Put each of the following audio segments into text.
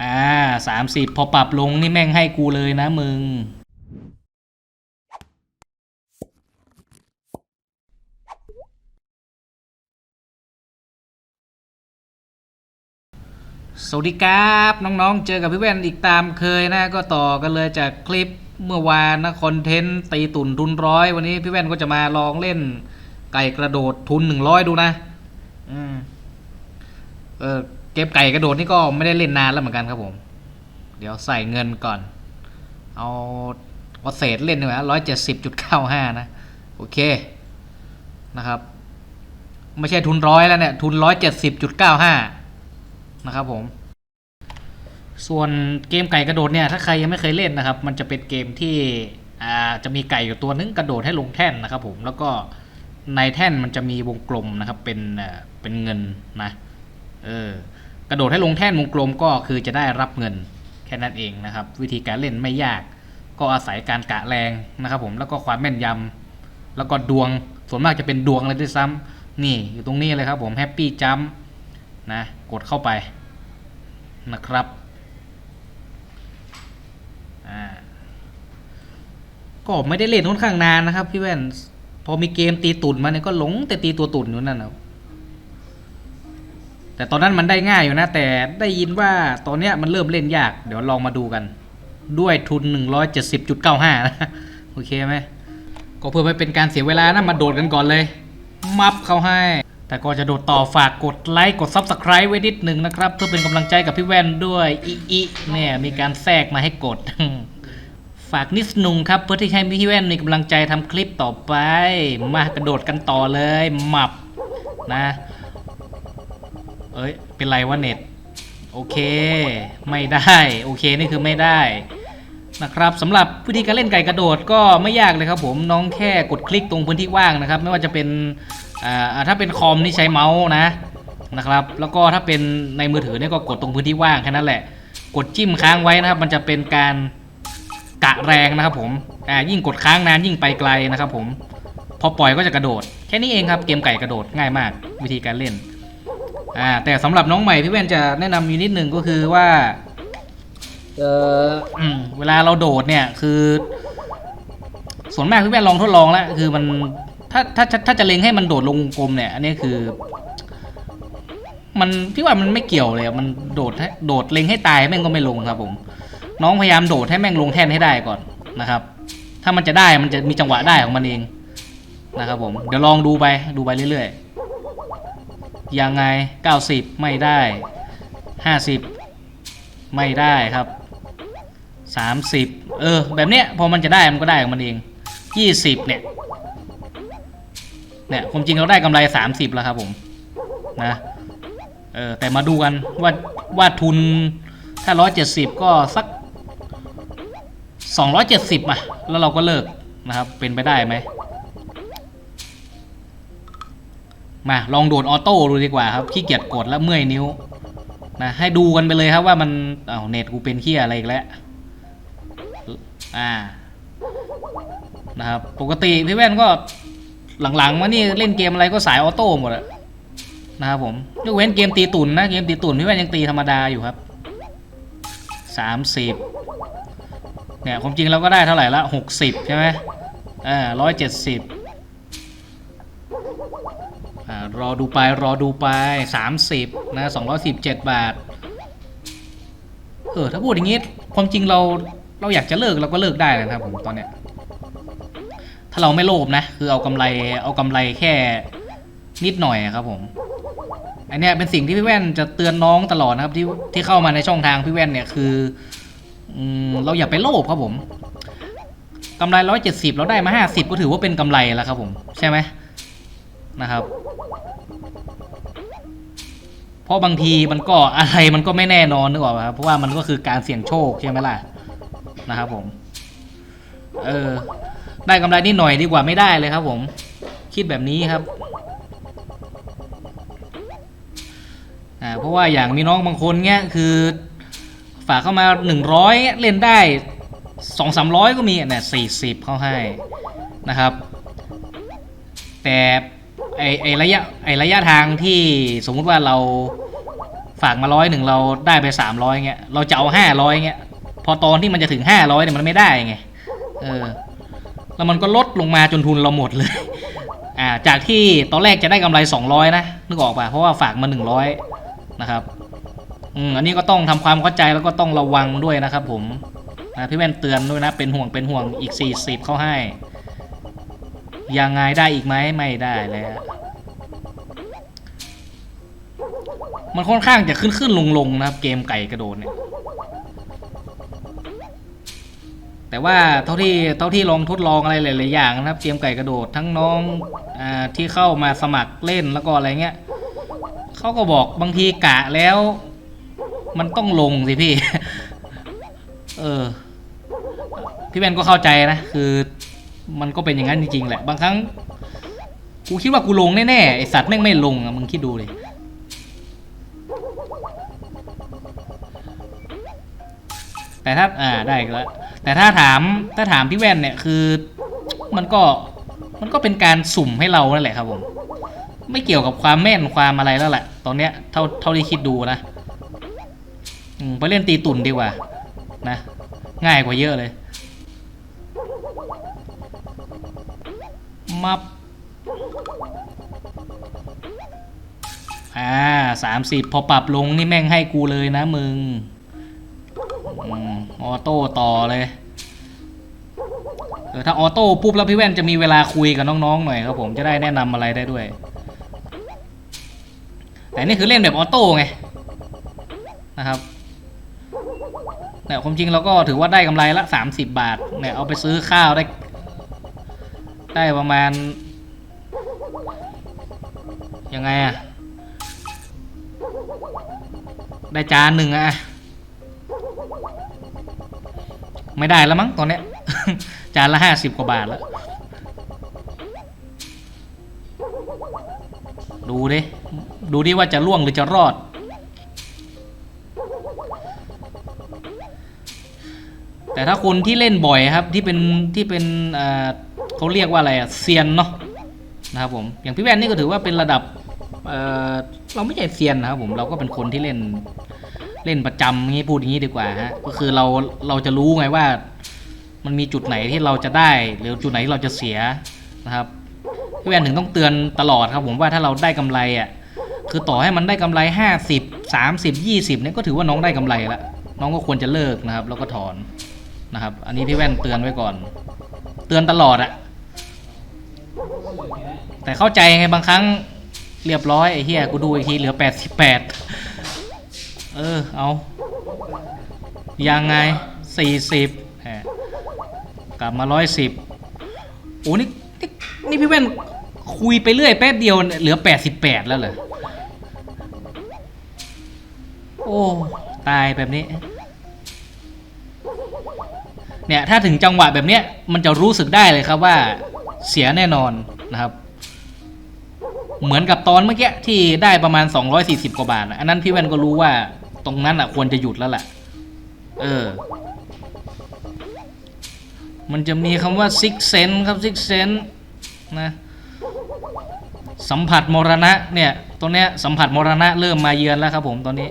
อ่าสามสิบพอปรับลงนี่แม่งให้กูเลยนะมึง สวัสดีครับ น้องๆ เจอกับพี่แว่นอีกตามเคยนะ ก็ต่อกันเลยจากคลิปเมื่อวานนะคอนเทนต์ตีตุ่นทุนร้อย วันนี้พี่แว่นก็จะมาลองเล่นไก่กระโดดทุนหนึ่งร้อยดูนะ อืม เออ เก็บไก่กระโดดนี่ก็ไม่ได้เล่นนานแล้วเหมือนกันครับผม เดี๋ยวใส่เงินก่อน เอาเอาเศษเล่นดีกว่าร้อยเจ็ดสิบจุดเก้าห้านะ โอเคนะครับ ไม่ใช่ทุนร้อยแล้วเนี่ย ทุนร้อยเจ็ดสิบจุดเก้าห้านะครับผม ส่วนเกมไก่กระโดดเนี่ย ถ้าใครยังไม่เคยเล่นนะครับ มันจะเป็นเกมที่อ่าจะมีไก่อยู่ตัวนึงกระโดดให้ลงแท่นนะครับผมแล้วก็ในแท่นมันจะมีวงกลมนะครับ เป็นเป็นเงินนะ เออ กระโดดให้ลงแท่นวงกลมก็คือจะได้รับเงินแค่นั้นเองนะครับ วิธีการเล่นไม่ยาก ก็อาศัยการกะแรงนะครับ ผมแล้วก็ความแม่นยำแล้วก็ดวงส่วนมากจะเป็นดวงเลยด้วยซ้ำนี่อยู่ตรงนี้เลยครับ ผมแฮปปี้จัมนะกดเข้าไปนะครับก็ไม่ได้เล่นค่อนข้างนานนะครับพี่แว่นพอมีเกมตีตุ่นมาเนี่ยก็หลงแต่ตีตัวตุ่นอยู่นั่นนะ แต่ตอนนั้นมันได้ง่ายอยู่นะ แต่ได้ยินว่าตอนเนี้ยมันเริ่มเล่นยาก เดี๋ยวลองมาดูกัน ด้วยทุน 170.95 นะ โอเคไหม ก็เพื่อไม่เป็นการเสียเวลานะ มาโดดกันก่อนเลย มับเข้าให้ แต่ก็จะโดดต่อฝากกดไลค์ กด Subscribe ไว้นิดหนึ่งนะครับ เพื่อเป็นกำลังใจกับพี่แว่นด้วยอีอีเนี่ยมีการแทรกมาให้กด ฝากนิดนุ่งครับ เพื่อที่ให้พี่แว่นมีกำลังใจทำคลิปต่อไป มากระโดดกันต่อเลย มับนะ เอ้ย เป็นไรวะเน็ต โอเค ไม่ได้ โอเค นี่คือไม่ได้ นะครับสำหรับวิธีการเล่นไก่กระโดดก็ไม่ยากเลยครับผม น้องแค่กดคลิกตรงพื้นที่ว่างนะครับ ไม่ว่าจะเป็น อ่า ถ้าเป็นคอมนี่ใช้เมาส์นะ นะครับ แล้วก็ถ้าเป็นในมือถือเนี่ยก็กดตรงพื้นที่ว่างแค่นั้นแหละ กดจิ้มค้างไว้นะครับ มันจะเป็นการกะแรงนะครับผม อ่า ยิ่งกดค้างนานยิ่งไปไกลนะครับผม พอปล่อยก็จะกระโดด แค่นี้เองครับ เกมไก่กระโดดง่ายมาก วิธีการเล่น อ่าแต่สำหรับน้องใหม่พี่แว่นจะแนะนำอยู่นิดนึงก็คือว่าเอออืมเวลาเราโดดเนี่ยคือ ส่วนมากพี่แว่นลองทดลองแล้วคือมันถ้าถ้าถ้าถ้าจะเล็งให้มันโดดลงกลมเนี่ย อันนี้คือ มันพี่ว่ามันไม่เกี่ยวเลยอะมันโดดให้โดดเล็งให้ตายแม่งก็ไม่ลงครับผม น้องพยายามโดดให้แม่งลงแท่นให้ได้ก่อนนะครับ ถ้ามันจะได้มันจะมีจังหวะได้ของมันเองนะครับผมเดี๋ยวลองดูไปดูไปเรื่อยๆ ยังไง 90 ไม่ได้ 50 ไม่ได้ครับ 30 เออ แบบเนี้ยพอมันจะได้มันก็ได้ของมันเอง 20 เนี่ย เนี่ยความจริงเราได้กำไร 30 แล้วครับผม นะ เออ แต่มาดูกันว่าว่าทุนถ้า 170 ก็สัก 270อะแล้วเราก็เลิกนะครับ เป็นไปได้ไหม มาลองโดดออโต้ดูดีกว่าครับขี้เกียจกดแล้วเมื่อยนิ้วนะให้ดูกันไปเลยครับว่ามันเอาเน็ตกูเป็นเขี้ยอะไรอีกแล้วอ่านะครับปกติพี่แว่นก็หลังๆมานี่เล่นเกมอะไรก็สายออโต้หมดอะนะครับผมยกเว้นเกมตีตุ่นนะเกมตีตุ่นพี่แว่นยังตีธรรมดาอยู่ครับสามสิบเนี่ยความจริงเราก็ได้เท่าไหร่ละหกสิบใช่ไหมอ่าร้อยเจ็ดสิบ รอดูไปรอดูไป 30นะ217 บาท เออถ้าพูดอย่างงี้ ความจริงเราเราอยากจะเลิกเราก็เลิกได้นะครับผมตอนเนี้ยถ้าเราไม่โลภนะ คือเอากำไรเอากำไรแค่นิดหน่อยครับผมอันเนี้ยเป็นสิ่งที่พี่แว่นจะเตือนน้องตลอดนะครับที่ที่เข้ามาในช่องทางพี่แว่นเนี่ยคืออเราอย่าไปโลภครับผมกำไรร้อยเจ็ดสิบเราได้มาห้าสิบก็ถือว่าเป็นกำไรแล้วครับผม ใช่ไหมนะครับ ราะบางทีมันก็อะไรมันก็ไม่แน่นอนนึกออกไหมครับเพราะว่ามันก็คือการเสี่ยงโชคใช่ไหมล่ะนะครับผม เออ ได้กำไรนิดหน่อยดีกว่าไม่ได้เลยครับผม คิดแบบนี้ครับอ่าเพราะว่าอย่างมีน้องบางคนเงี้ยคือ ฝากเข้ามาหนึ่งร้อยเล่นได้สองสามร้อยก็มีเนี่ยสี่สิบเขาให้นะครับ แต่ไอไอระยะไอระยะทางที่สมมุติว่าเรา ฝากมาร้อยหนึ่งเราได้ไปสามร้อยเงี้ยเราจะเอาห้าร้อยเงี้ยพอตอนที่มันจะถึงห้าร้อยเนี่ยมันไม่ได้ไงเออแล้วมันก็ลดลงมาจนทุนเราหมดเลย อ่า จากที่ตอนแรกจะได้กำไร200นะนึกออกป่ะเพราะว่าฝากมา100นะครับอืมอันนี้ก็ต้องทำความเข้าใจแล้วก็ต้องระวังด้วยนะครับผมนะพี่แว่นเตือนด้วยนะ เป็นห่วงเป็นห่วงอีก 40 เข้าให้ ยังไงได้อีกไหมไม่ได้แล้ว มันค่อนข้างจะขึ้นขึ้นลงลงๆนะครับ เกมไก่กระโดดเนี่ย แต่ว่าเท่าที่เท่าที่ลองทดลองอะไรหลายๆอย่างนะครับ เกมไก่กระโดดทั้งน้องอที่เข้ามาสมัครเล่นแล้วก็อะไรเงี้ยเขาก็บอกบางทีกะแล้ว มันต้องลงสิพี่ เออ พี่แมนก็เข้าใจนะ คือมันก็เป็นอย่างนั้นจริงๆแหละ บางครั้ง กูคิดว่ากูลงแน่ๆไอสัตว์แม่งไม่ลงอะมึงคิดดูเลย แต่ถ้าอ่าได้อีกแล้วแต่ถ้าถามถ้าถามพี่แว่นเนี่ยคือมันก็มันก็เป็นการสุ่มให้เรานั่นแหละครับผมไม่เกี่ยวกับความแม่นความอะไรแล้วแหละตอนเนี้ยเท่าเท่าที่คิดดูนะไปเล่นตีตุ่นดีกว่านะง่ายกว่าเยอะเลยมับอ่าสามสิบพอปรับลงนี่แม่งให้กูเลยนะมึง ออโต้ต่อเลยเออถ้าออโต้ปุ๊บแล้วพี่แว่นจะมีเวลาคุยกับน้องๆหน่อยครับผมจะได้แนะนำอะไรได้ด้วย แต่นี่คือเล่นแบบออโต้ไงนะครับแต่ความจริงเราก็ถือว่าได้กำไรละ30บาทเนี่ยเอาไปซื้อข้าวได้ ได้ประมาณ ยังไงอะได้จานหนึ่งอะ ไม่ได้แล้วมั้งตอนเนี้ย จานละห้าสิบกว่าบาทแล้ว ดูดิ ดูดิว่าจะล่วงหรือจะรอด แต่ถ้าคนที่เล่นบ่อยครับที่เป็นที่เป็นเขาเรียกว่าอะไรอะเซียนเนาะนะครับผม อย่างพี่แว่นนี่ก็ถือว่าเป็นระดับเเราไม่ใช่เซียนนะครับผมเราก็เป็นคนที่เล่น เล่นประจำงี้พูดอย่างนี้ดีกว่าฮะก็คือเราเราจะรู้ไงว่า มันมีจุดไหนที่เราจะได้ หรือจุดไหนที่เราจะเสียนะครับพี่แวนถึงต้องเตือนตลอดครับ ผมว่าถ้าเราได้กำไรอะคือต่อให้มันได้กำไรห้าสิบสามสิบยี่สิบเนี่ยก็ถือว่าน้องได้กำไรแล้วน้องก็ควรจะเลิกนะครับ แล้วก็ถอนนะครับ อันนี้พี่แว่นเตือนไว้ก่อน เตือนตลอดอะแต่เข้าใจไงบางครั้งเรียบร้อยไอ้เฮียกูดูอีกทีเหลือแปดสิบแปด เออ เอา ยังไงสี่สิบกลับมาร้อยสิบโอ้นี่นี่นี่พี่แว่นคุยไปเรื่อยแป๊บเดียว เหลือแปดสิบแปดแล้วเหรอ โอ้ ตายแบบนี้ เนี่ย ถ้าถึงจังหวะแบบเนี้ย มันจะรู้สึกได้เลยครับว่าเสียแน่นอนนะครับ เหมือนกับตอนเมื่อกี้ที่ได้ประมาณ 240 กว่าบาท อันนั้นพี่แว่นก็รู้ว่า ตรงนั้นอะ ควรจะหยุดแล้วแหละ เออ มันจะมีคำว่า six sense ครับ six sense นะ สัมผัสมรณะเนี่ย ตรงเนี้ยสัมผัสมรณะเริ่มมาเยือนแล้วครับผมตอนนี้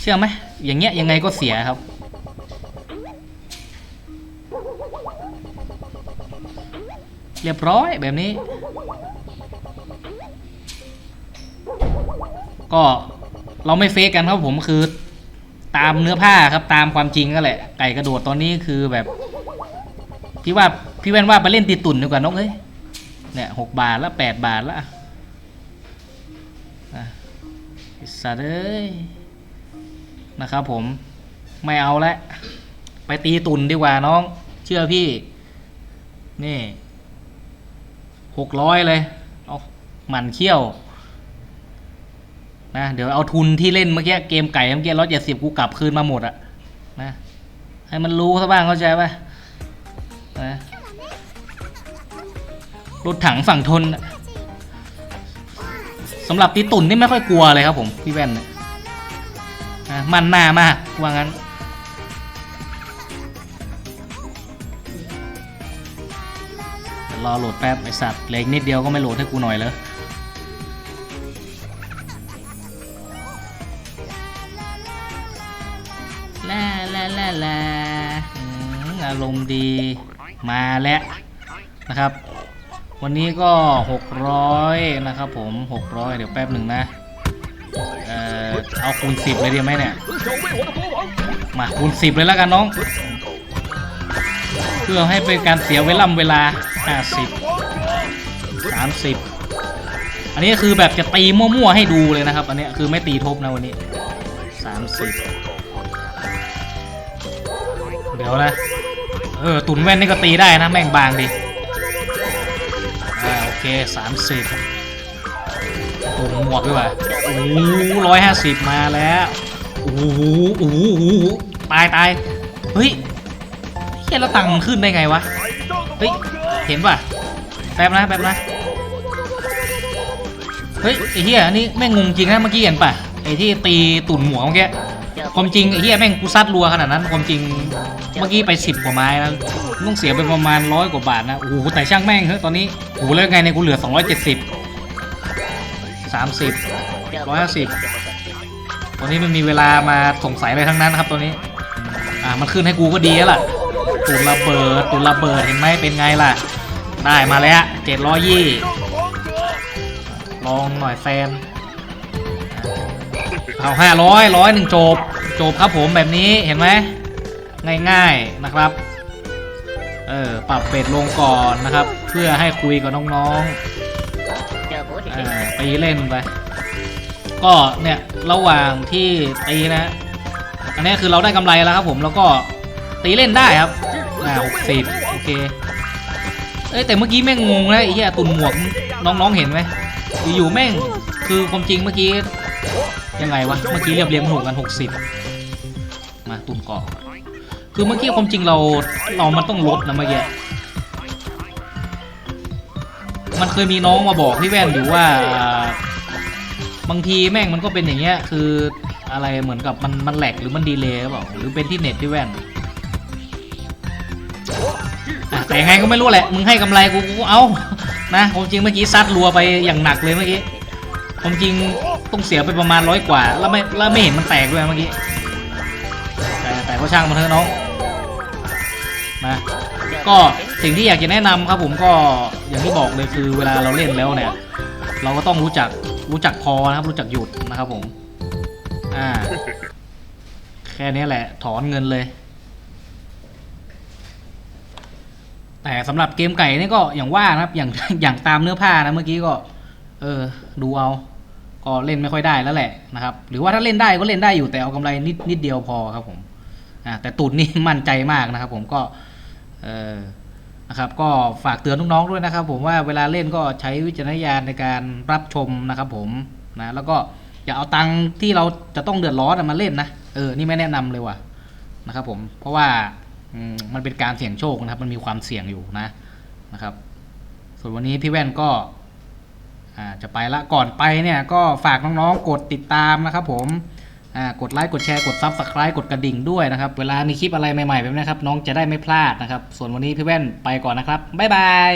เชื่อไหมอย่างเงี้ยยังไงก็เสียครับ เรียบร้อยแบบนี้ ก็เราไม่เฟกกันครับผมคือตามเนื้อผ้าครับตามความจริงก็แหละ ไก่กระโดดตอนนี้คือแบบ พี่ว่าพี่แว่นว่าไปเล่นตีตุ่นดีกว่านกเฮ้ยเนี่ยหกบาทละแปดบาทละอะอ้สัตว์เอ้ยนะครับผมไม่เอาละไปตีตุ่นดีกว่าน้อง เชื่อพี่ นี่ หกร้อยเลยเอาหมันเขี้ยวนะเดี๋ยวเอาทุนที่เล่นเมื่อกี้เกมไก่เมื่อกี้ร้อยเจ็ดสิบกูกลับคืนมาหมดอะนะให้มันรู้ซะบ้างเข้าใจป่ะนะรถถังฝั่งทนน่ะสำหรับตีตุ่นนี่ไม่ค่อยกลัวเลยครับผมพี่แว่นเนี่ยนะมันหน้ามากว่างั้น รอโหลดแป๊บไอสัตว์เหลืออีกนิดเดียวก็ไม่โหลดให้กูหน่อยเลยลาลาลาลาอืมอารมณ์ดีมาแล้วนะครับ วันนี้ก็ 600 นะครับผม 600 เดี๋ยวแป๊บหนึ่งนะเอ่อเอาคูณ 10 เลยดีไหมเนี่ย มาคูณ 10 เลยแล้วกันน้อง เพื่อให้เป็นการเสียเวลาเวลา 50 30อันนี้คือแบบจะตีมั่วๆให้ดูเลยนะครับ อันนี้คือไม่ตีทบนะวันนี้30เดี๋ยวนะเออตุนแว่นนี่ก็ตีได้นะ แม่งบางดิอ่าโอเค30ตุนหมวกด้วยว่ะโอ้ร้อยห้าสิบมาแล้วโอ้โหโอ้โหโอ้โหตายตายเฮ้ยเฮียแล้วตังค์มันขึ้นได้ไงวะเฮ้ย เห็นป่ะแป๊บนะแป๊บนะเฮ้ยไอ้เฮียอันนี้แม่งงงจริงนะเมื่อกี้เห็นป่ะไอ้ที่ตีตุ่นหมวกเมื่อกี้ความจริงไอ้เฮียแม่งกูซัดรัวขนาดนั้นความจริงเมื่อกี้ไปสิบกว่าไม้แล้วต้องเสียไปประมาณร้อยกว่าบาทนะโอ้โหแต่ช่างแม่งเฮ้ยตอนนี้โอ้โหแล้วไงเนี่ยกูเหลือ 270 30 150ตอนนี้มันมีเวลามาสงสัยอะไรทั้งนั้นครับตัวนี้อ่ามันขึ้นให้กูก็ดีแล้วล่ะตุ่นระเบิดตุ่นระเบิดเห็นไหมเป็นไงล่ะ ได้มาแล้วเจ็ดร้อยยี่ลองหน่อยแฟน เอาห้าร้อยร้อยหนึ่งจบ จบครับผมแบบนี้เห็นไหมง่ายๆนะครับ เออปรับเบ็ดลงก่อนนะครับ เพื่อให้คุยกับน้องๆอ่าตีเล่นไป ก็เนี่ยระหว่างที่ตีนะ อันนี้คือเราได้กำไรแล้วครับผมแล้วก็ตีเล่นได้ครับอ่าหกสิบโอเค เอ้ยแต่เมื่อกี้แม่งงงนะไอ้เหี้ยตุ่นหมวกน้องๆเห็นไหมอยู่ๆแม่งคือความจริงเมื่อกี้ยังไงวะเมื่อกี้เรียบเรียงถูกกัน 60 มาตุนเกาะคือเมื่อกี้ความจริงเราเรามันต้องลดนะเมื่อกี้มันเคยมีน้องมาบอกพี่แว่นอยู่ว่าบางทีแม่งมันก็เป็นอย่างเงี้ยคืออะไรเหมือนกับมันมันแหลกหรือมันดีเลย์หรือเปล่าหรือเป็นที่เน็ตพี่แว่น แต่ยังไงก็ไม่รู้แหละ มึงให้กำไรกูกูก็เอานะความจริงเมื่อกี้ซัดรัวไปอย่างหนักเลยเมื่อกี้ความจริงต้องเสียไปประมาณร้อยกว่า แล้วไม่แล้วไม่เห็นมันแตกด้วยเมื่อกี้แต่แต่ก็ช่างมันเถอะน้องนะก็สิ่งที่อยากจะแนะนำครับผมก็อย่างที่บอกเลยคือเวลาเราเล่นแล้วเนี่ย เราก็ต้องรู้จักรู้จักพอนะครับ รู้จักหยุดนะครับผม อ่า แค่นี้แหละ ถอนเงินเลย แต่สำหรับเกมไก่นี่ก็อย่างว่านะครับ อย่างอย่างตามเนื้อผ้านะเมื่อกี้ก็ เออ ดูเอา ก็เล่นไม่ค่อยได้แล้วแหละนะครับ หรือว่าถ้าเล่นได้ก็เล่นได้อยู่แต่เอากำไรนิดนิดเดียวพอครับผมอ่าแต่ตุนนี่มั่นใจมากนะครับ ผมก็เออนะครับ ก็ฝากเตือนน้องๆด้วยนะครับ ผมว่าเวลาเล่นก็ใช้วิจารณญาณในการรับชมนะครับ ผมนะแล้วก็อย่าเอาตังค์ที่เราจะต้องเดือดร้อนมาเล่นนะเออนี่ไม่แนะนำเลยว่ะนะครับ ผมเพราะว่า มันเป็นการเสี่ยงโชคนะครับ มันมีความเสี่ยงอยู่นะนะครับ ส่วนวันนี้พี่แว่นก็จะไปละก่อนไปเนี่ยก็ฝากน้องๆกดติดตามนะครับ ผมกดไลค์กดแชร์กดซับสไคร b e กดกระดิ่งด้วยนะครับ เวลามีคลิปอะไรใหม่ๆแบบนี้ครับน้องจะได้ไม่พลาดนะครับ ส่วนวันนี้พี่แว่นไปก่อนนะครับบ๊ายบาย